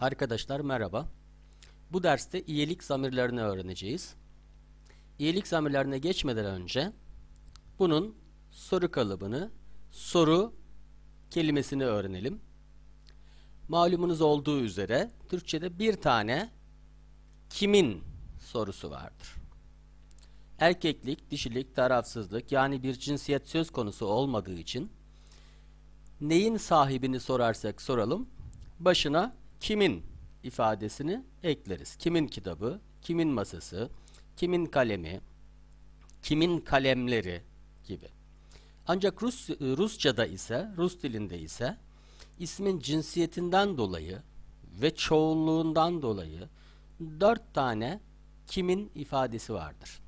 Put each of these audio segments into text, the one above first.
Arkadaşlar merhaba. Bu derste iyilik zamirlerini öğreneceğiz. İyilik zamirlerine geçmeden önce bunun soru kalıbını, soru kelimesini öğrenelim. Malumunuz olduğu üzere Türkçe'de bir tane kimin sorusu vardır. Erkeklik, dişilik, tarafsızlık yani bir cinsiyet söz konusu olmadığı için neyin sahibini sorarsak soralım başına kimin ifadesini ekleriz. Kimin kitabı, kimin masası, kimin kalemi, kimin kalemleri gibi. Ancak Rus, Rusça'da ise, Rus dilinde ise ismin cinsiyetinden dolayı ve çoğunluğundan dolayı dört tane kimin ifadesi vardır.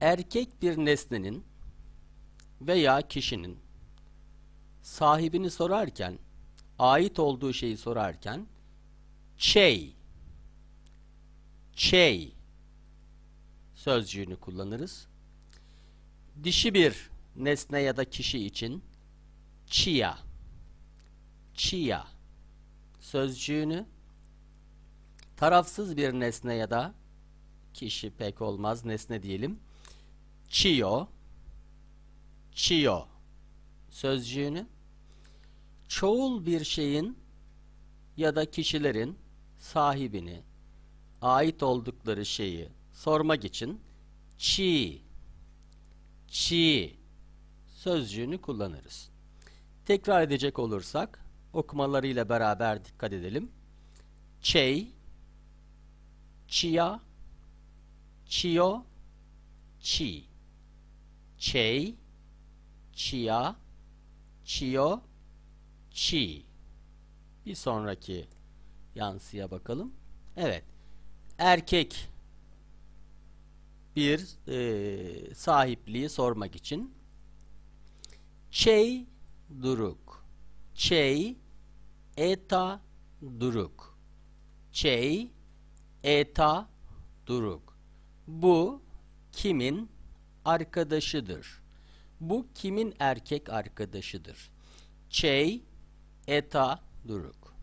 Erkek bir nesnenin veya kişinin sahibini sorarken, ait olduğu şeyi sorarken şey, şey sözcüğünü kullanırız. Dişi bir nesne ya da kişi için çiya, çiya sözcüğünü tarafsız bir nesne ya da kişi pek olmaz nesne diyelim. Çiyo, çiyo sözcüğünü çoğul bir şeyin ya da kişilerin sahibini, ait oldukları şeyi sormak için çi, çi sözcüğünü kullanırız. Tekrar edecek olursak okumalarıyla beraber dikkat edelim. Çey, çiya, çiyo, çi. Çey, çiya, çiyo, çi. Bir sonraki yansıya bakalım. Evet. Erkek bir e, sahipliği sormak için çey duruk. Çey eta duruk. Çey eta duruk. Bu kimin arkadaşıdır? Bu kimin erkek arkadaşıdır? Çey eta duruk.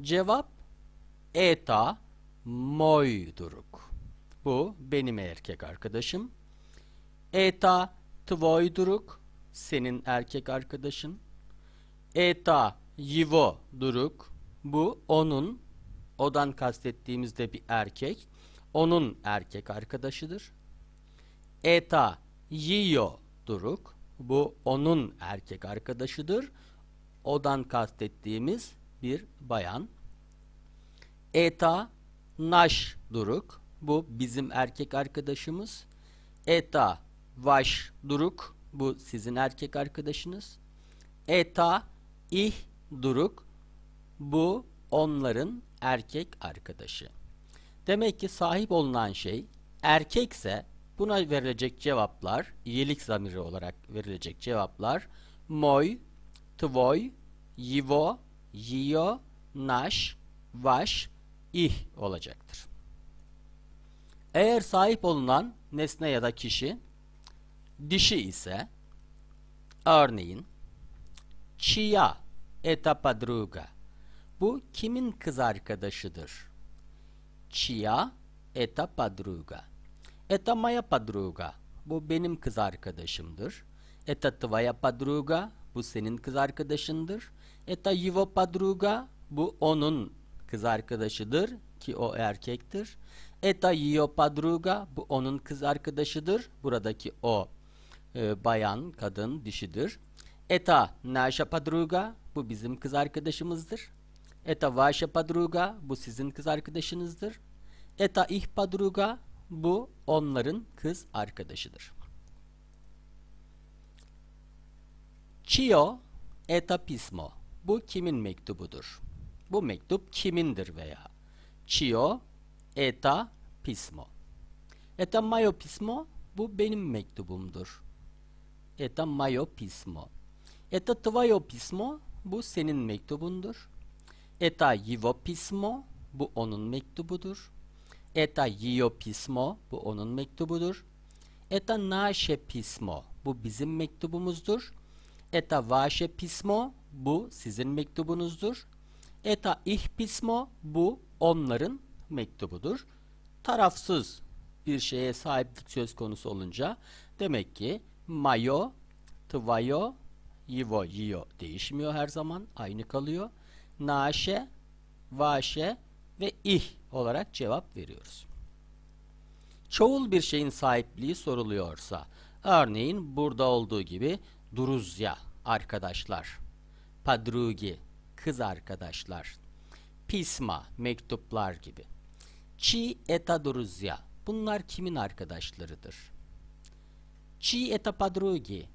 Cevap eta moy duruk. Bu benim erkek arkadaşım. Eta tvoy duruk. Senin erkek arkadaşın. Eta yivo duruk. Bu onun odan kastettiğimizde bir erkek. Onun erkek arkadaşıdır. Eta yiyo duruk. Bu onun erkek arkadaşıdır. Odan kastettiğimiz bir bayan. Eta naş duruk. Bu bizim erkek arkadaşımız. Eta vaş duruk. Bu sizin erkek arkadaşınız. Eta ih duruk. Bu onların erkek arkadaşı. Demek ki sahip olunan şey erkekse buna verilecek cevaplar, iyilik zamiri olarak verilecek cevaplar moy, tvoy, yivo, yiyo, naş, vaş, ih olacaktır. Eğer sahip olunan nesne ya da kişi dişi ise örneğin çiya eta padruga bu kimin kız arkadaşıdır? Çiya eta padruga Eta moja padruga bu benim kız arkadaşımdır. Eta tvoja padruga bu senin kız arkadaşındır. Eta yivo padruga bu onun kız arkadaşıdır ki o erkektir. Eta yio padruga bu onun kız arkadaşıdır. Buradaki o e, bayan, kadın, dişidir. Eta naša padruga bu bizim kız arkadaşımızdır. Eta vaša padruga bu sizin kız arkadaşınızdır. Eta ih padruga bu onların kız arkadaşıdır. Chio eta pismo. Bu kimin mektubudur? Bu mektup kimindir veya? Chio eta pismo. Eta mayo pismo. Bu benim mektubumdur. Eta mayo pismo. Eta tvojo pismo. Bu senin mektubundur. Eta yivo pismo. Bu onun mektubudur. Eta yio pismo. Bu onun mektubudur. Eta naše pismo. Bu bizim mektubumuzdur. Eta vaše pismo. Bu sizin mektubunuzdur. Eta ich pismo bu onların mektubudur. Tarafsız bir şeye sahiplik söz konusu olunca demek ki mayo, tvayo, yivo, yiyo değişmiyor her zaman. Aynı kalıyor. Naşe, vaşe ve ih olarak cevap veriyoruz. Çoğul bir şeyin sahipliği soruluyorsa, örneğin burada olduğu gibi duruzya, arkadaşlar, padrugi, kız arkadaşlar, pisma, mektuplar gibi. Çi eta duruzya, bunlar kimin arkadaşlarıdır? Çi eta padrugi,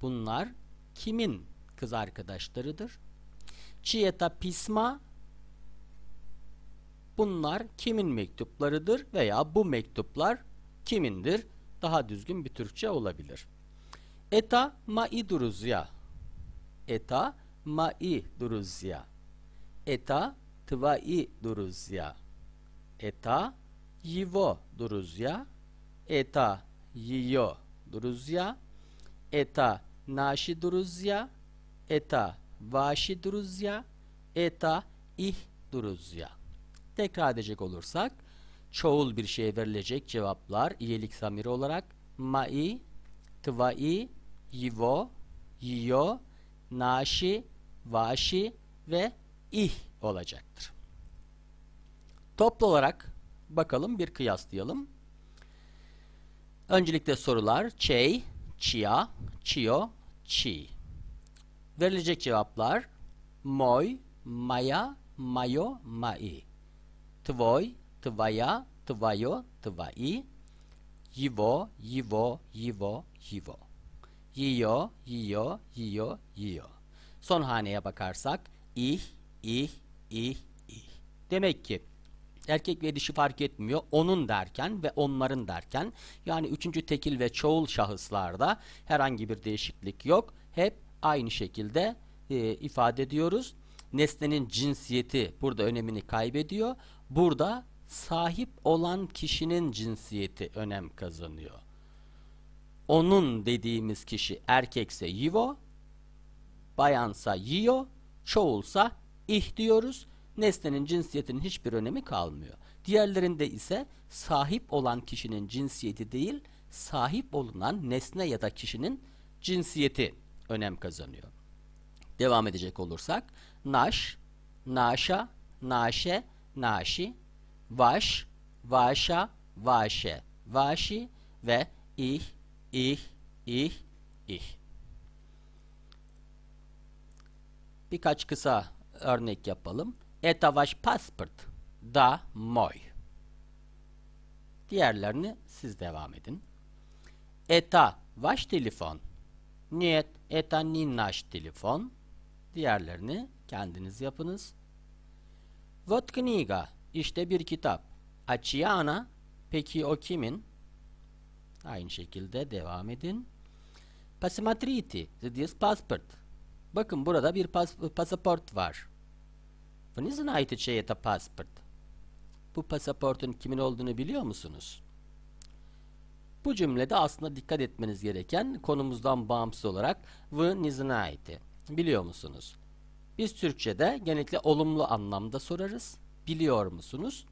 bunlar kimin kız arkadaşlarıdır? Çi eta pisma, bunlar kimin mektuplarıdır veya bu mektuplar kimindir? Daha düzgün bir Türkçe olabilir. Eta mai duruzya. Eta mai duruzya. Eta tvai duruzya. Eta yivo duruzya. Eta yiyo duruzya. Eta naşi duruzya. Eta vaşi duruzya. Eta ih duruzya. Tekrar edecek olursak çoğul bir şeye verilecek cevaplar iyilik zamiri olarak mai, tvai, yivo, yiyo, naşi, vaşi ve ih olacaktır. Toplu olarak bakalım bir kıyaslayalım. Öncelikle sorular çey, çia, çio, çi. Verilecek cevaplar moy, maya, mayo, mai. Tvoj, tvaja, tvajo, tvai. Yivo, yivo, yivo, yivo. Yiyo, yiyo, yiyo, yiyo. Son haneye bakarsak ih, ih, ih, ih. Demek ki erkek ve dişi fark etmiyor. Onun derken ve onların derken yani üçüncü tekil ve çoğul şahıslarda herhangi bir değişiklik yok. Hep aynı şekilde e, ifade ediyoruz. Nesnenin cinsiyeti burada önemini kaybediyor. Burada sahip olan kişinin cinsiyeti önem kazanıyor. Onun dediğimiz kişi erkekse yivo, bayansa yiyo, çoğulsa ih diyoruz. Nesnenin cinsiyetinin hiçbir önemi kalmıyor. Diğerlerinde ise sahip olan kişinin cinsiyeti değil, sahip olunan nesne ya da kişinin cinsiyeti önem kazanıyor. Devam edecek olursak, naş, naşa, naşe, naşi, vaş, vaşa, vaşe, vaşi ve ih, ih, ih, ih. Birkaç kısa örnek yapalım. Eta vaš pasport da moj. Diğerlerini siz devam edin. Eta vaš telefon. Niyet eta ni naš telefon. Diğerlerini kendiniz yapınız. Vot knjiga. İşte bir kitap. A čija Peki o kimin? Aynı şekilde devam edin. Посмотрите, здесь паспорт. Bakın burada bir pas pasaport var. Вы не знаете, чей это паспорт? Bu pasaportun kimin olduğunu biliyor musunuz? Bu cümlede aslında dikkat etmeniz gereken konumuzdan bağımsız olarak вы не знаете. Biliyor musunuz? Biz Türkçe'de genellikle olumlu anlamda sorarız. Biliyor musunuz?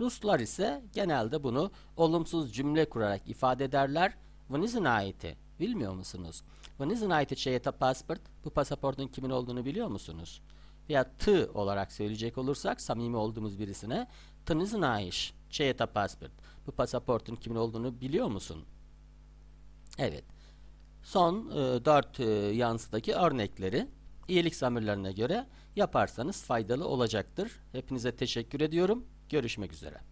Ruslar ise genelde bunu olumsuz cümle kurarak ifade ederler. Von izin. Bilmiyor musunuz? Von izin aiti pasport. Bu pasaportun kimin olduğunu biliyor musunuz? Veya tı olarak söyleyecek olursak samimi olduğumuz birisine tınızın aiş. Şeyete pasport. Bu pasaportun kimin olduğunu biliyor musun? Evet. Son e, 4 e, yansıdaki örnekleri iyilik zamirlerine göre yaparsanız faydalı olacaktır. Hepinize teşekkür ediyorum. Görüşmek üzere.